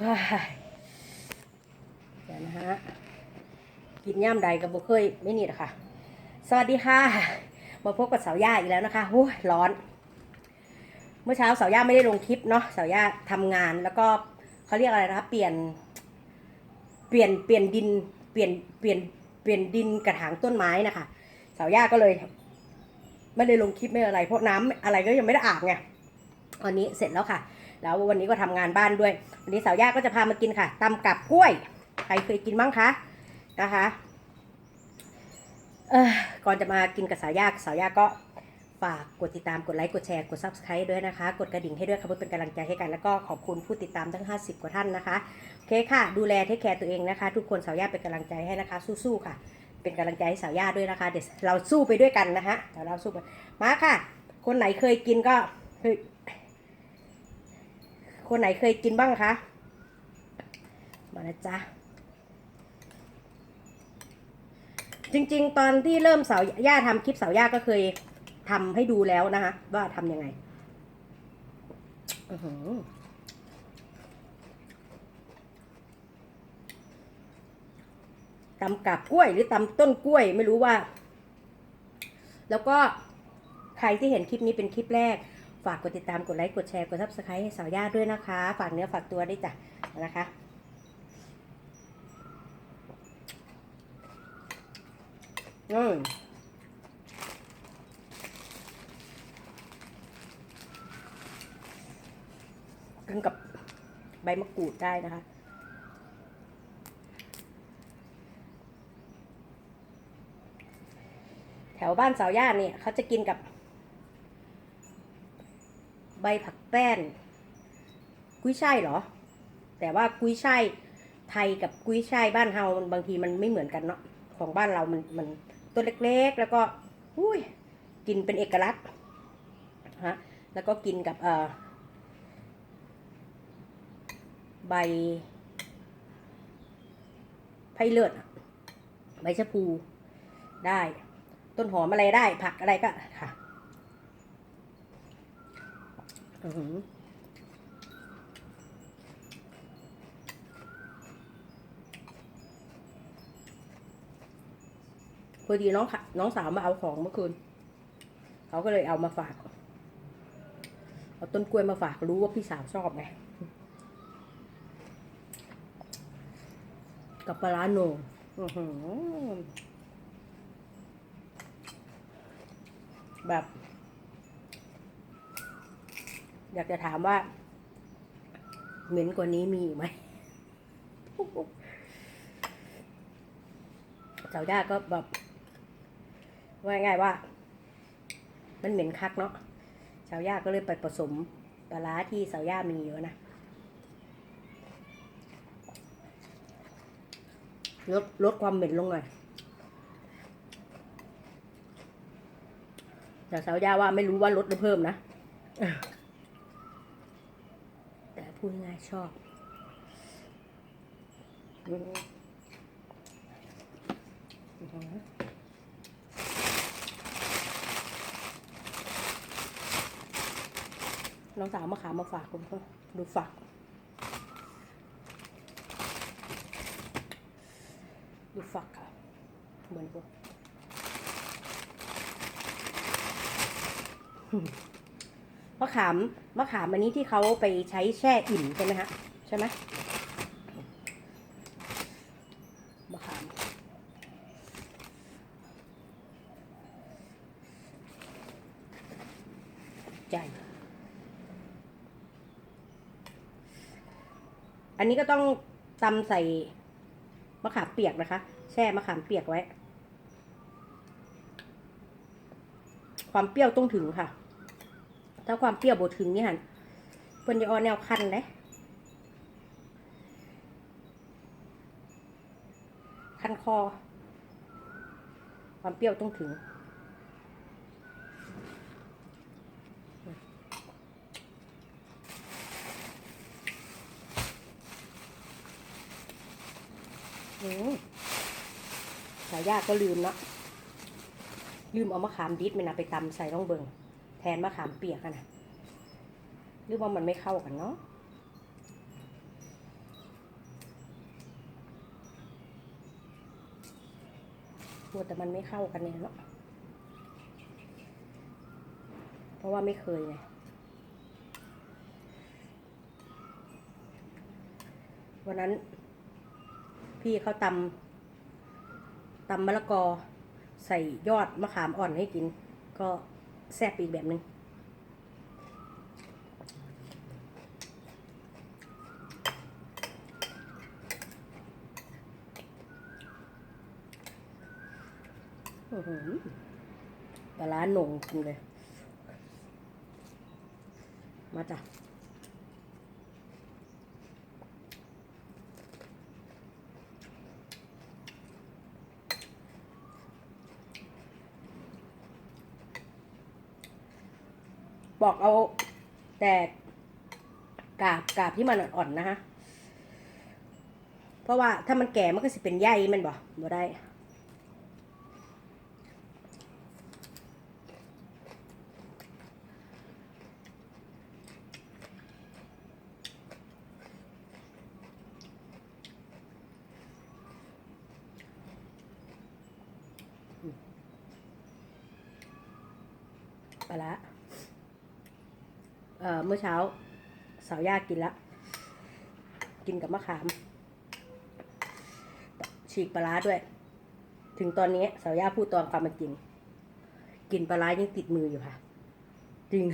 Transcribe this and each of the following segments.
เดี๋ยวนะฮะ กินย่ำใดกับบุเคยไม่นี่หรอค่ะ สวัสดีค่ะ มาพบกับสาวย่าอีกแล้วนะคะโอ้ร้อน เมื่อเช้าสาวย่าไม่ได้ลงคลิปเนาะ สาวย่าทำงานแล้วก็เขาเรียกอะไรนะคะ เปลี่ยน เปลี่ยน เปลี่ยนดิน เปลี่ยน เปลี่ยน เปลี่ยนดินกระถางต้นไม้นะคะ สาวย่าก็เลยไม่ได้ลงคลิปไม่อะไร เพราะน้ำอะไรก็ยังไม่ได้อาบไงวันนี้เสร็จแล้วค่ะ แล้ววันนี้ก็ทำงานบ้านด้วย วันนี้สาวย่าก็จะพามากินค่ะตำกับกล้วย ใครเคยกินบ้างคะนะคะเออก่อนจะมากินกับสาวยากสาวยาก็ฝากกดติดตามกดไลค์กดแชร์กด subscribe ด้วยนะคะ กดกระดิ่งให้ด้วยค่ะเพื่อเป็นกำลังใจให้กันแล้วก็ขอบคุณผู้ติดตามทั้ง 50 กว่าท่านนะคะโอเคค่ะ ดูแลเทคแคร์ตัวเองนะคะ ทุกคนสาวยาเป็นกำลังใจให้นะคะ สู้ๆค่ะ เป็นกำลังใจให้สาวยาด้วยนะคะ เดี๋ยวเราสู้ไปด้วยกันนะคะเดี๋ยวเราสู้ไปมาค่ะ คนไหนเคยกินก็เฮ้ย คนไหนเคยกินบ้างคะ มานะจ๊ะ จริงๆ ตอนที่เริ่มเสาย่าทำคลิปเสาย่าก็เคยทำให้ดูแล้วนะคะ ว่าทำยังไงอือหือตำกับกล้วยหรือตำต้นกล้วยไม่รู้ว่า แล้วก็ใครที่เห็นคลิปนี้เป็นคลิปแรก ฝากกดติดตามกดไลค์กดแชร์กดซับสไครต์ให้สาวย่าด้วยนะคะ ฝากเนื้อฝากตัวด้วยจ้ะนะคะอืมกินกับใบมะกรูดได้นะคะแถวบ้านสาวย่าเนี่ยเขาจะกินกับ ใบผักแป้น กุ้ยช่ายเหรอ แต่ว่ากุ้ยช่ายไทยกับกุ้ยช่ายบ้านเฮามันบางทีมันไม่เหมือนกันเนาะของบ้านเรามันมันตัวเล็กๆ แล้วก็อุ้ยกินเป็นเอกลักษณ์ฮะแล้วก็กินกับเอ่อใบไผ่เลือดอะใบชะพูได้ ต้นหอมอะไรได้ ผักอะไรก็ค่ะ พอดีน้องค่ะน้องสาวมาเอาของเมื่อคืน เขาก็เลยเอามาฝาก เอาต้นกล้วยมาฝากรู้ว่าพี่สาวชอบไง กับปลาร้าโนงอื้อหือแบบ อยากจะถามว่า เหม็นกว่านี้มีอีกไหมเจ้าด้าก็แบบว่าง่ายว่า มันเหม็นคักเนาะชาวย่าก็เลยไปผสมปลาที่สาวย่ามีเยอะนะลดลดความเหม็นลงหน่อยแต่สาวย่าว่าไม่รู้ว่าลดหรือเพิ่มนะ พูดง่ายชอบน้องสาวมาขามาฝากคุณพ่อดูฝากดูฝักค่ะเหมือนพวก มะขามมะขามอันนี้ที่เขาไปใช้แช่อิ่มใช่ไหมฮะใช่ไหมมะขามใจอันนี้ก็ต้องตำใส่มะขามเปียกนะคะ แช่มะขามเปียกไว้ ความเปรี้ยวต้องถึงค่ะ ถ้าความเปรี้ยวบถึงนี่หันเพิ่นจะเอาแนวคันเลยคันคอ ความเปรี้ยวต้องถึงโอ้สายยากก็ลืมเนาะลืมเอามะขามดิบมันนะไปตำใส่ร่องเบิง แทนมะขามเปียกนะหรือว่ามันไม่เข้ากันเนาะกลัแต่มันไม่เข้ากันเนี่ยเนาะเพราะว่าไม่เคยไงวันนั้น พี่เขาตำตำมะละกอ ใส่ยอดมะขามอ่อนให้กิน ก็ แซ่บอีกแบบหนึงปลาร้าหนงจริงเลย มาจ้ะ บอกเอาแต่กาบกาบที่มันอ่อนๆนะคะเพราะว่าถ้ามันแก่มันก็สิเป็นใยมันบ่บ่ได้ปลา เออเมื่อเช้า สาวยากินละ กินกับมะขาม ฉีกปลาร้าด้วย ถึงตอนนี้สาวยาพูดตอนความเป็นจริง กินปลาร้ายังติดมืออยู่ค่ะ จริง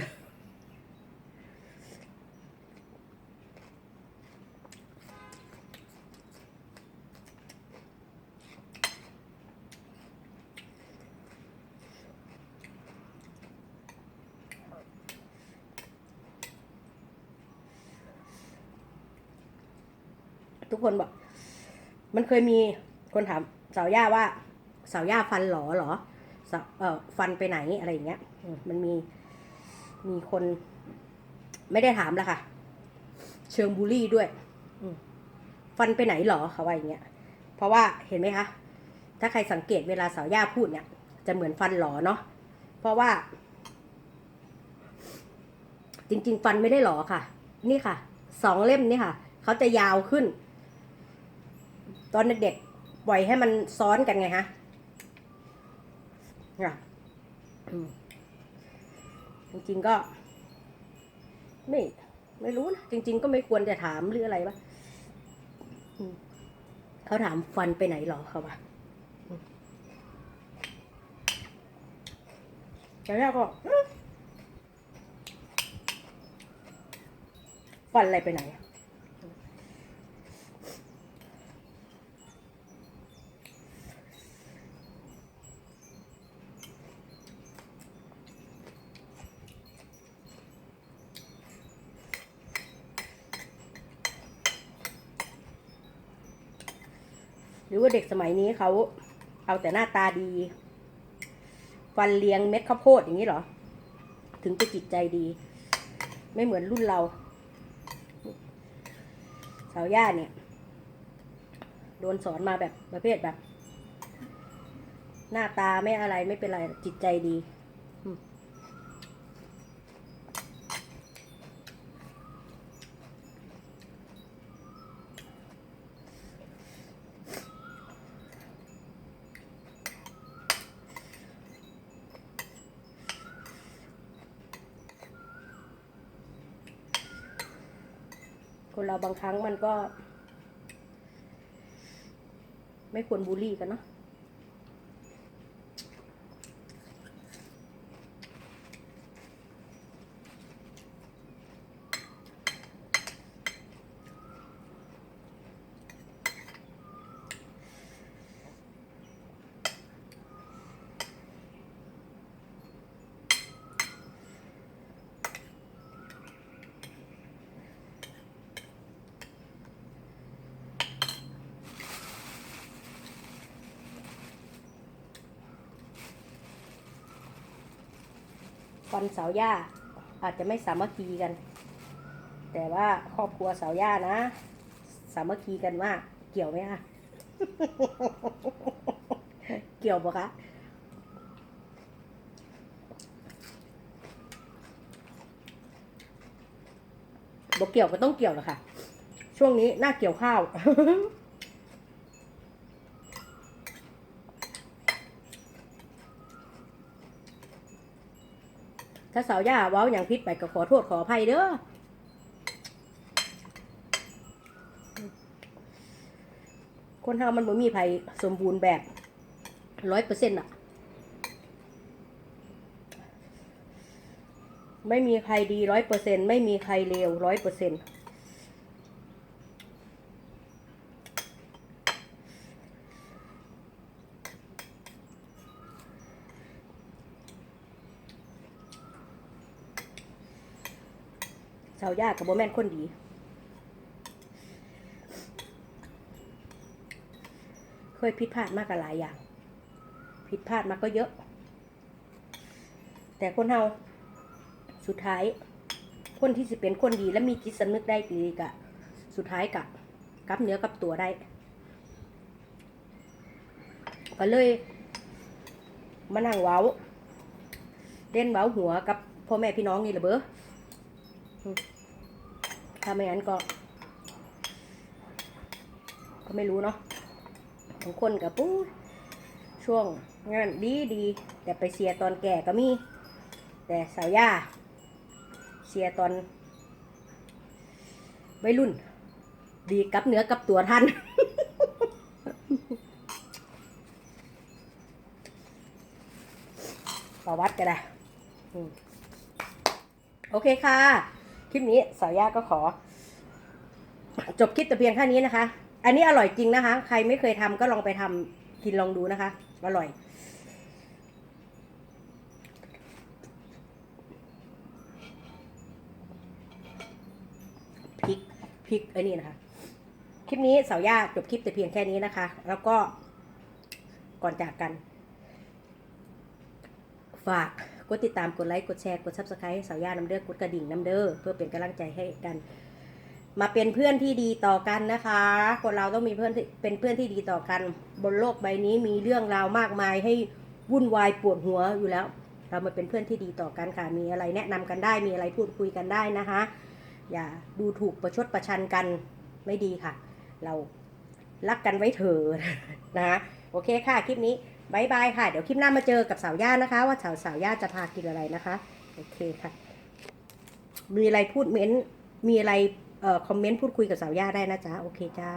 ทุกคนบอก มันเคยมีคนถามสาวย่าว่า สาวย่าฟันหลอเหรอเออฟันไปไหนอะไรอย่างเงี้ย มันมีมีคน ไม่ได้ถามละค่ะ เชิงบูลลี่ด้วยฟันไปไหนหรอเขาว่าอย่างเงี้ย เพราะว่าเห็นไหมคะ ถ้าใครสังเกตเวลาสาวย่าพูดเนี่ย จะเหมือนฟันหลอเนาะเพราะว่า จริง ๆ ฟันไม่ได้หลอค่ะ นี่ค่ะสองเล่มนี่ค่ะ เขาจะยาวขึ้น ตอนเด็กๆปล่อยให้มันซ้อนกันไงฮะจริงๆก็ ไม่ไม่รู้นะจริง ๆ ก็ไม่ควรจะถามหรืออะไรวะเขาถามฟันไปไหนหรอเขาวะอืมแล้วเราก็ฟันอะไรไปไหนอะ ห รือว่าเด็กสมัยนี้เขาเอาแต่หน้าตาดี ฟันเลี้ยงเม็ดข้าวโพดอย่างนี้เหรอ ถึงจะจิตใจดี ไม่เหมือนรุ่นเรา สาวย่าเนี่ย โดนสอนมาแบบประเภทแบบ หน้าตาไม่อะไรไม่เป็นไรจิตใจดี คนเราบางครั้งมันก็ ไม่ควรบูลลี่กันเนาะ ฟันเสาวย่าอาจจะไม่สามัคคีกัน แต่ว่าครอบครัวเสาวย่านะ สามัคคีกันมาก เกี่ยวไหมคะเกี่ยวปะคะบอกเกี่ยวก็ต้องเกี่ยวแหละค่ะ ช่วงนี้หน้าเกี่ยวข้าว ถ้าสาวย่าเว้าอย่างพิษไปก็ขอโทษขออภัยเด้อคนเฮามันบ่มีภัยสมบูรณ์แบบร้อยเปอร์เซ็นต์อะไม่มีใครดีร้อยเปอร์เซ็นต์ไม่มีใครเลวร้อยเปอร์เซ็นต์าวยากกับโบแม่นคนดี เคยผิดพลาดมากกับหลายอย่าง ผิดพลาดมาก็เยอะ แต่คนเฮาสุดท้าย คนที่สิเป็นคนดีและมีจิตสำนึกได้ดีกะ สุดท้ายกะกลับเนื้อกับตัวได้ ก็เลยมานั่งเว้าเล่นเว้าหัวกับพ่อแม่พี่น้องนี่แหละเบ้อ ถ้าไม่งั้นก็ ก็ไม่รู้เนาะบางคนกับปู้ช่วงงานดีดีแต่ไปเสียตอนแก่ก็มี แต่สาวย่าเสียตอนวัยรุ่น ดีกับเนื้อกับตัวท่านประวัติก็ได้อืมโอเคค่ะ ลิปนี้สาวย่าก็ขอ จบคลิปแต่เพียงแค่นี้นะคะ อันนี้อร่อยจริงนะคะ ใครไม่เคยทำก็ลองไปทำกินลองดูนะคะ อร่อย พริก พริกไอ้นี่นะคะ คลิปนี้สาวย่าจบคลิปแต่เพียงแค่นี้นะคะ แล้วก็ก่อนจากกัน ฝาก กดติดตามกดไลค์กดแชร์กด subscribe สาวย่าน้ำเด้อกดกระดิ่งน้ำเด้อเพื่อเป็นกำลังใจให้กัน มาเป็นเพื่อนที่ดีต่อกันนะคะ คนเราต้องมีเพื่อนที่เป็นเพื่อนที่ดีต่อกัน บนโลกใบนี้มีเรื่องราวมากมายให้วุ่นวายปวดหัวอยู่แล้ว เรามาเป็นเพื่อนที่ดีต่อกันค่ะ มีอะไรแนะนำกันได้ มีอะไรพูดคุยกันได้นะคะ อย่าดูถูกประชดประชันกันไม่ดีค่ะ เรารักกันไว้เถอะนะคะโอเคค่ะ คลิปนี้ บายบายค่ะ เดี๋ยวคลิปหน้ามาเจอกับสาวย่านะคะ ว่าสาวสาวย่าจะพากินอะไรนะคะ โอเคค่ะ มีอะไรพูดเม้นต์มีอะไรเอ่อคอมเมนต์พูดคุยกับสาวย่าได้นะจ๊ะ โอเคจ้า